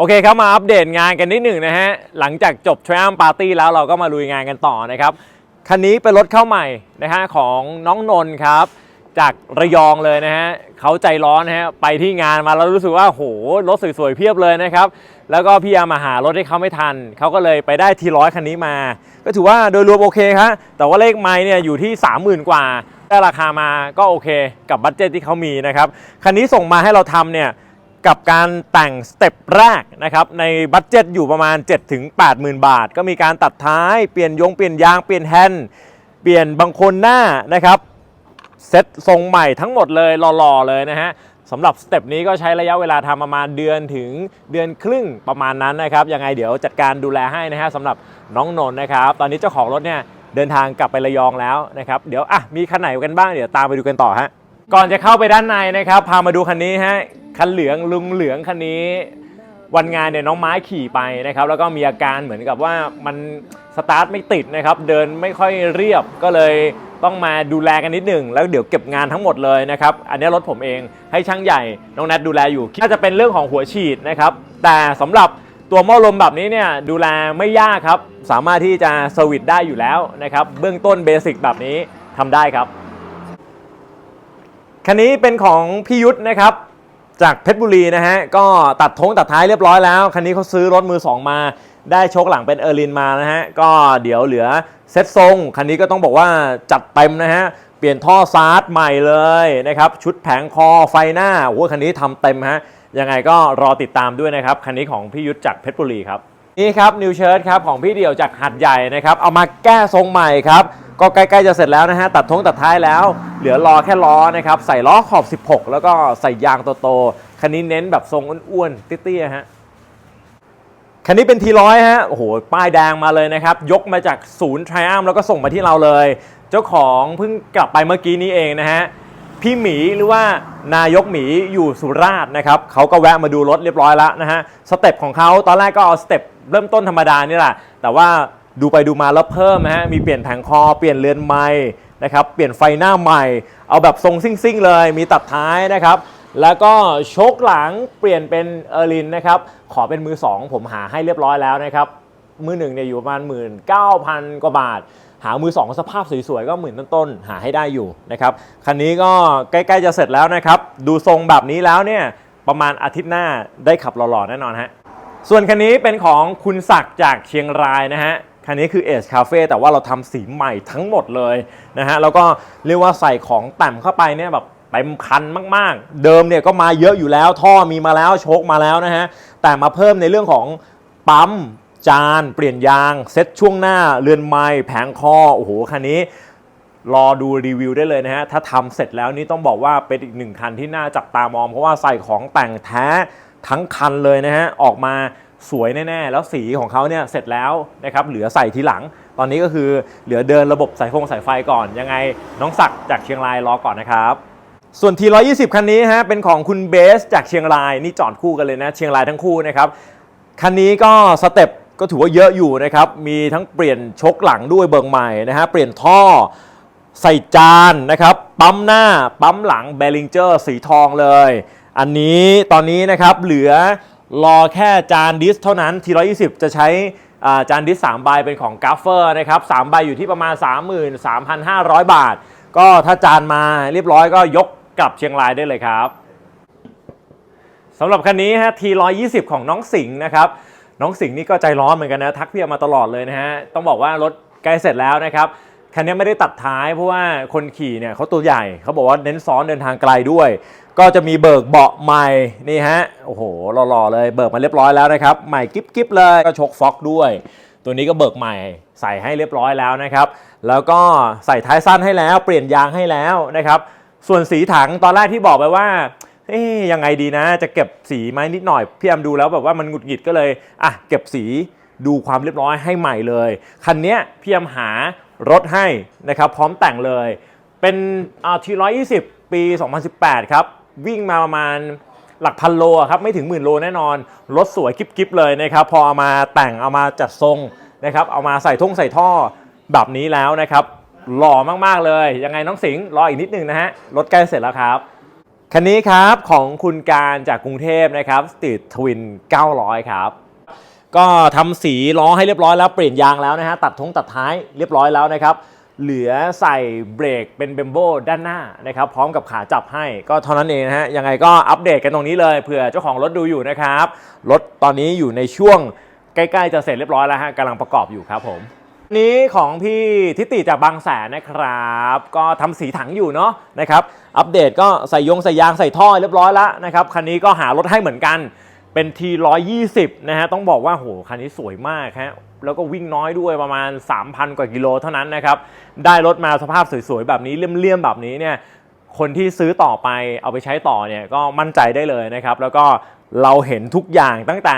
โอเคครับมาอัปเดตงานกันนิดหนึ่งนะฮะ หลังจากจบ Triumph Party แล้วเราก็มาลุยงานกันต่อนะครับ คันนี้เป็นรถเข้าใหม่นะฮะของน้องนนท์ครับ จากระยองเลยนะฮะเขาใจร้อนนะฮะไปที่งานมาแล้วรู้สึกว่าโหรถสวยๆเพียบเลยนะครับ แล้วก็พี่ยามาหารถให้เขาไม่ทัน เขาก็เลยไปได้ทีร้อยคันนี้มา ก็ถือว่าโดยรวมโอเคครับแต่ว่าเลขไม้เนี่ยอยู่ที่ 30,000 กว่าได้ราคามาก็โอเค กับบัตเจตที่เขามีนะครับคันนี้ส่งมาให้เราทำเนี่ย กับการแต่งสเต็ปแรกนะครับในบัตเจ็ตอยู่ประมาณ 7-80,000 บาท ก็มีการตัดท้ายเปลี่ยนยงเปลี่ยนยางเปลี่ยนแฮนด์เปลี่ยนบางคนหน้านะครับเซ็ตทรงใหม่ทั้งหมดเลยหล่อๆเลยนะฮะสำหรับสเต็ปนี้ก็ใช้ระยะเวลาทำประมาณเดือนถึงเดือนครึ่งประมาณนั้นนะครับยังไงเดี๋ยวจัดการดูแลให้นะฮะสำหรับน้องนนท์นะครับ ตอนนี้เจ้าของรถเนี่ยเดินทางกลับไประยองแล้วนะครับ เดี๋ยวอะมีคันไหนกันบ้างเดี๋ยวตามไปดูกันต่อฮะ ก่อนจะเข้าไปด้านในนะครับ พามาดูคันนี้ฮะ คันเหลืองลุงเหลืองคันนี้ วันงานเนี่ยน้องไม้ขี่ไปนะครับ แล้วก็มีอาการเหมือนกับว่ามันสตาร์ทไม่ติดนะครับ เดินไม่ค่อยเรียบก็เลยต้องมาดูแลกันนิดหนึ่งแล้วเดี๋ยวเก็บงานทั้งหมดเลยนะครับ อันนี้รถผมเองให้ช่างใหญ่น้องแนทดูแลอยู่น่าจะเป็นเรื่องของหัวฉีดนะครับ แต่สำหรับตัวหม้อลมแบบนี้เนี่ยดูแลไม่ยากครับ สามารถที่จะเซอร์วิสได้อยู่แล้วนะครับ เบื้องต้นเบสิกแบบนี้ทำได้ครับ คันนี้เป็นของพี่ยุทธนะครับ จากเพชรบุรีนะฮะ ก็ตัดทงตัดท้ายเรียบร้อยแล้ว คันนี้เขาซื้อรถมือ 2 มา ได้โชคหลังเป็นเออร์ลินมานะฮะ ก็เดี๋ยวเหลือเซ็ตทรง คันนี้ก็ต้องบอกว่าจัดเต็มนะฮะ เปลี่ยนท่อซาร์ดใหม่เลยนะครับ ชุดแผงคอไฟหน้าโอ้คันนี้ทำเต็มฮะ ยังไงก็รอติดตามด้วยนะครับ คันนี้ของพี่ยุทธจากเพชรบุรีครับ นี่ครับนิวเชิร์ตครับของพี่เดี่ยวจากหัดใหญ่นะครับ เอามาแก้ทรงใหม่ครับ ก็ใกล้ๆจะเสร็จแล้วนะฮะตัดท้งตัดท้ายแล้ว เหลือรอแค่ล้อนะครับใส่ล้อขอบ 16 แล้วก็ใส่ยางโตๆคันนี้เน้นแบบทรงอ้วนๆเตี้ยๆฮะคันนี้เป็นทีร้อยฮะโอ้โหป้ายแดงมาเลยนะครับ ยกมาจากศูนย์ Triumph แล้วก็ส่งมาที่เราเลย เจ้าของเพิ่งกลับไปเมื่อกี้นี้เองนะฮะพี่หมีหรือว่านายกหมีอยู่สุราษฎร์นะครับเขาก็แวะมาดูรถเรียบร้อยแล้วนะฮะสเต็ปของเขาตอนแรกก็เอาสเต็ปเริ่มต้นธรรมดานี่แหละแต่ว่า ดูไปดูมาแล้วเพิ่มนะฮะมีเปลี่ยนแผงคอเปลี่ยนเรือนไม้นะครับเปลี่ยนไฟหน้าใหม่ เอาแบบทรงซิ่งๆ เลยมีตัดท้ายนะครับ แล้วก็โชคหลังเปลี่ยนเป็นเออร์ลินนะครับขอเป็นมือ 2 ผมหาให้เรียบร้อยแล้วนะครับมือหนึ่งเนี่ยอยู่ประมาณ 19,000 กว่าบาท หามือ 2 สภาพสวยๆ ก็หมื่นต้นๆ หาให้ได้อยู่นะครับ คันนี้ก็ใกล้ๆจะเสร็จแล้วนะครับ ดูทรงแบบนี้แล้วเนี่ยประมาณอาทิตย์หน้าได้ขับหล่อๆ แน่นอนฮะ ส่วนคันนี้เป็นของคุณศักดิ์จากเชียงรายนะฮะ คันนี้คือ Ace Cafe แต่ว่าเราทำสีใหม่ทั้งหมดเลยนะฮะแล้วก็เรียกว่าใส่ของแต่มเข้าไปเนี่ยแบบเต็มคันมาก ๆ เดิมเนี่ยก็มาเยอะอยู่แล้ว ท่อมีมาแล้วโชคมาแล้วนะฮะแต่มาเพิ่มในเรื่องของปั๊มจานเปลี่ยนยางเซ็ตช่วงหน้าเรือนไม้แผงคอโอ้โหคันนี้รอดูรีวิวได้เลยนะฮะ ถ้าทำเสร็จแล้วนี่ต้องบอกว่าเป็นอีกหนึ่งคันที่น่าจับตามอง เพราะว่าใส่ของแต่งแท้ทั้งคันเลยนะฮะ ออกมา สวยแน่ๆ แล้วสีของเขาเนี่ยเสร็จแล้วนะครับเหลือใส่ทีหลัง ตอนนี้ก็คือเหลือเดินระบบสายฟงสายไฟก่อน ยังไงน้องศักดิ์จากเชียงรายรอก่อนนะครับ ส่วน T120 คันนี้ฮะเป็นของคุณเบสจากเชียงรายนี่จอดคู่กันเลยนะเชียงรายทั้งคู่นะครับคันนี้ก็สเต็ปก็ถือว่าเยอะอยู่นะครับมีทั้งเปลี่ยนชกหลังด้วยเบิงใหม่นะฮะเปลี่ยนท่อใส่จานนะครับปั๊มหน้าปั๊มหลังเบลิงเจอร์สีทองเลย อันนี้ตอนนี้นะครับเหลือ รอแค่จานดิสเท่านั้น T120 จะใช้จานดิส3ใบเป็นของกัฟเฟอร์นะครับ3ใบอยู่ที่ประมาณ 33,500 บาท ก็ถ้าจานมาเรียบร้อยก็ยกกลับเชียงรายได้เลยครับสำหรับคันนี้ฮะ T120 ของน้องสิงห์นะครับน้องสิงห์นี่ก็ใจร้อนเหมือนกันนะ ทักพี่มาตลอดเลยนะฮะ ต้องบอกว่ารถใกล้เสร็จแล้วนะครับ คันนี้ไม่ได้ตัดท้ายเพราะว่าคนขี่เนี่ยเขาตัวใหญ่เขาบอกว่าเน้นซ้อนเดินทางไกลด้วย ก็จะมีเบิกเบาะใหม่นี่ฮะโอ้โหหล่อๆเลยเบิกมาเรียบร้อยแล้วนะครับใหม่กิ๊บๆเลยก็ชกฟ็อกด้วย ตัวนี้ก็เบิกใหม่ใส่ให้เรียบร้อยแล้วนะครับ แล้วก็ใส่ท้ายสั้นให้แล้ว เปลี่ยนยางให้แล้วนะครับ ส่วนสีถังตอนแรกที่บอกไปว่าเอ๊ยยังไงดีนะ จะเก็บสีไหมนิดหน่อยพี่แอมดูแล้วแบบว่ามันหงุดหงิดก็เลยอะเก็บสีดูความเรียบร้อยให้ใหม่เลย คันนี้พี่แอมหา รถให้นะครับพร้อมแต่งเลย เป็นอ่าทีร้อยยี่สิบปี 2018 ครับ วิ่งมาประมาณหลักพันโลครับไม่ถึงหมื่นโลแน่นอน รถสวยกิ๊บๆเลยนะครับ พอเอามาแต่งเอามาจัดทรงนะครับ เอามาใส่ท่งใส่ท่อแบบนี้แล้วนะครับ หล่อมากๆเลย ยังไงน้องสิงห์รออีกนิดนึงนะฮะ รถใกล้เสร็จแล้วครับ คันนี้ครับของคุณการจากกรุงเทพนะครับสตีททวิน900 ครับ ก็ทำสีล้อให้เรียบร้อยแล้วเปลี่ยนยางแล้วนะฮะตัดทงตัดท้ายเรียบร้อยแล้วนะครับเหลือใส่เบรกเป็นเบมโบด้านหน้านะครับพร้อมกับขาจับให้ก็เท่านั้นเองนะฮะยังไงก็อัปเดตกันตรงนี้เลยเผื่อเจ้าของรถดูอยู่นะครับรถตอนนี้อยู่ในช่วงใกล้ๆจะเสร็จเรียบร้อยแล้วฮะกำลังประกอบอยู่ครับผมนี้ของพี่ทิติจากบางแสนนะครับ ก็ทำสีถังอยู่เนาะนะครับ อัปเดตก็ใส่ยงใส่ยางใส่ท่อเรียบร้อยแล้วนะครับคันนี้ก็หารถให้เหมือนกัน เป็น T120 นะฮะต้องบอกว่าโหคันนี้สวยมากฮะแล้วก็วิ่งน้อยด้วยประมาณ 3,000 กว่ากิโลเท่านั้นนะครับ ได้รถมาสภาพสวยๆ แบบนี้เลี่ยมๆ แบบนี้เนี่ยคนที่ซื้อต่อไปเอาไปใช้ต่อเนี่ยก็มั่นใจได้เลยนะครับ แล้วก็เราเห็นทุกอย่างตั้งแต่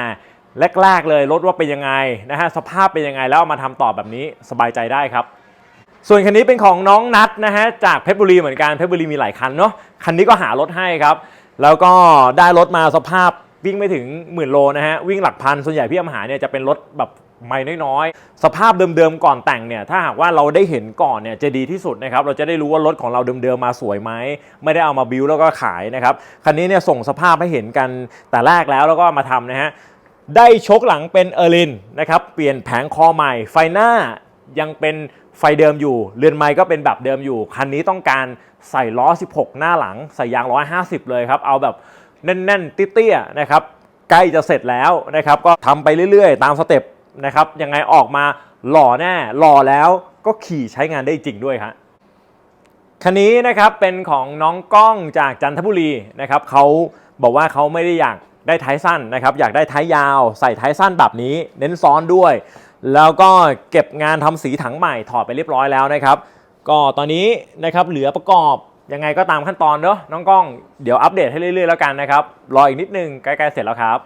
แรกๆเลยรถว่าเป็นยังไงนะฮะสภาพเป็นยังไงแล้วเอามาทำต่อแบบนี้สบายใจได้ครับ ส่วนคันนี้เป็นของน้องนัทนะฮะจากเพชรบุรีเหมือนกันเพชรบุรีมีหลายคันเนาะคันนี้ก็หารถให้ครับ แล้วก็ได้รถมาสภาพ วิ่งไม่ถึงหมื่นโลนะฮะวิ่งหลักพันส่วนใหญ่พี่อมหาเนี่ยจะเป็นรถแบบไม่น้อยๆ สภาพเดิมๆก่อนแต่งเนี่ยถ้าหากว่าเราได้เห็นก่อนเนี่ยจะดีที่สุดนะครับเราจะได้รู้ว่ารถของเราเดิมๆมาสวยไหมไม่ได้เอามาบิวแล้วก็ขายนะครับคันนี้เนี่ยส่งสภาพให้เห็นกันแต่แรกแล้วแล้วก็มาทำนะฮะได้ชกหลังเป็นเออร์ลินนะครับเปลี่ยนแผงคอใหม่ ไฟหน้ายังเป็นไฟเดิมอยู่ เรือนไม้ก็เป็นแบบเดิมอยู่ คันนี้ต้องการใส่ล้อ 16 หน้าหลัง ใส่ยาง 150 เลยครับ เอาแบบ แน่นๆ เตี้ยๆนะครับใกล้จะเสร็จแล้วนะครับก็ทำไปเรื่อยๆ ตามสเต็ปนะครับยังไงออกมาหล่อแน่หล่อแล้วก็ขี่ใช้งานได้จริงด้วยครับคันนี้นะครับเป็นของน้องก้องจากจันทบุรีนะครับเขาบอกว่าเขาไม่ได้อยากได้ท้ายสั้นนะครับอยากได้ท้ายยาวใส่ท้ายสั้นแบบนี้ เน้นซ้อนด้วย แล้วก็เก็บงานทำสีถังใหม่ถอดไปเรียบร้อยแล้วนะครับ ก็ตอนนี้นะครับเหลือประกอบ ยังไงก็ตามขั้นตอนเนาะน้องก้องเดี๋ยวอัปเดตให้เรื่อยๆแล้วกันนะครับ รออีกนิดนึงใกล้ๆเสร็จแล้วครับ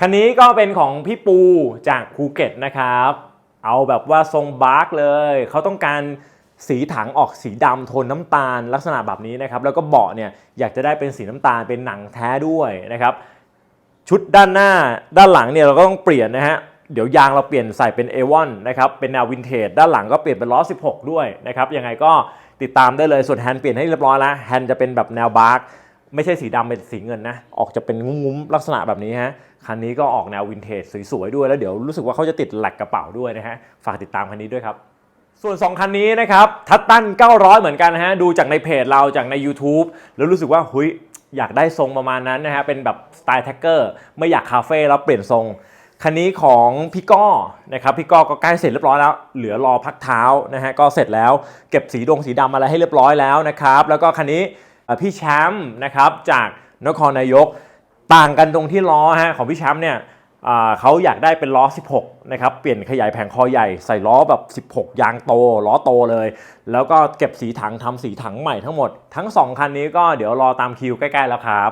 คันนี้ก็เป็นของพี่ปูจากภูเก็ตนะครับ เอาแบบว่าทรงบาร์กเลย เขาต้องการสีถังออกสีดำโทนน้ำตาลลักษณะแบบนี้นะครับ แล้วก็เบาะเนี่ยอยากจะได้เป็นสีน้ำตาลเป็นหนังแท้ด้วยนะครับ ชุดด้านหน้าด้านหลังเนี่ยเราก็ต้องเปลี่ยนนะฮะเดี๋ยวยางเราเปลี่ยนใส่เป็น A1 นะครับเป็นแนววินเทจด้านหลังก็เปลี่ยนเป็นล้อ 16 ด้วยนะครับยังไงก็ ติดตามได้เลยส่วนแฮนด์เปลี่ยนให้เรียบร้อยแล้วแฮนด์จะเป็นแบบแนวบาร์กไม่ใช่สีดำเป็นสีเงินนะ ออกจะเป็นงุ้มๆลักษณะแบบนี้ฮะคันนี้ก็ออกแนววินเทจสวยๆด้วยแล้วเดี๋ยวรู้สึกว่าเขาจะติดแหลกกระเป๋าด้วยนะฮะฝากติดตามคันนี้ด้วยครับส่วน 2 คันนี้นะครับทัตตัน 900 เหมือนกันนะฮะดูจากในเพจเราจากใน YouTube แล้วรู้สึกว่าหุยอยากได้ทรงประมาณนั้นนะฮะเป็นแบบสไตล์แท็กเกอร์ไม่อยากคาเฟ่แล้วเปลี่ยนทรง คันนี้ของพี่ก้อนะครับพี่ก้อก็ใกล้เสร็จเรียบร้อยแล้ว เหลือรอพักเท้านะฮะก็เสร็จแล้วเก็บสีดงสีดำอะไรให้เรียบร้อยแล้วนะครับ แล้วก็คันนี้พี่แชมป์นะครับจากนครนายกต่างกันตรงที่ล้อฮะของพี่แชมป์เนี่ยเขาอยากได้เป็นล้อ 16 นะครับ เปลี่ยนขยายแผงคอใหญ่ใส่ล้อแบบ 16 ยางโต ล้อโตเลย แล้วก็เก็บสีถังทำสีถังใหม่ทั้งหมด ทั้ง 2 คันนี้ก็เดี๋ยวรอตามคิวใกล้ ๆ แล้วครับ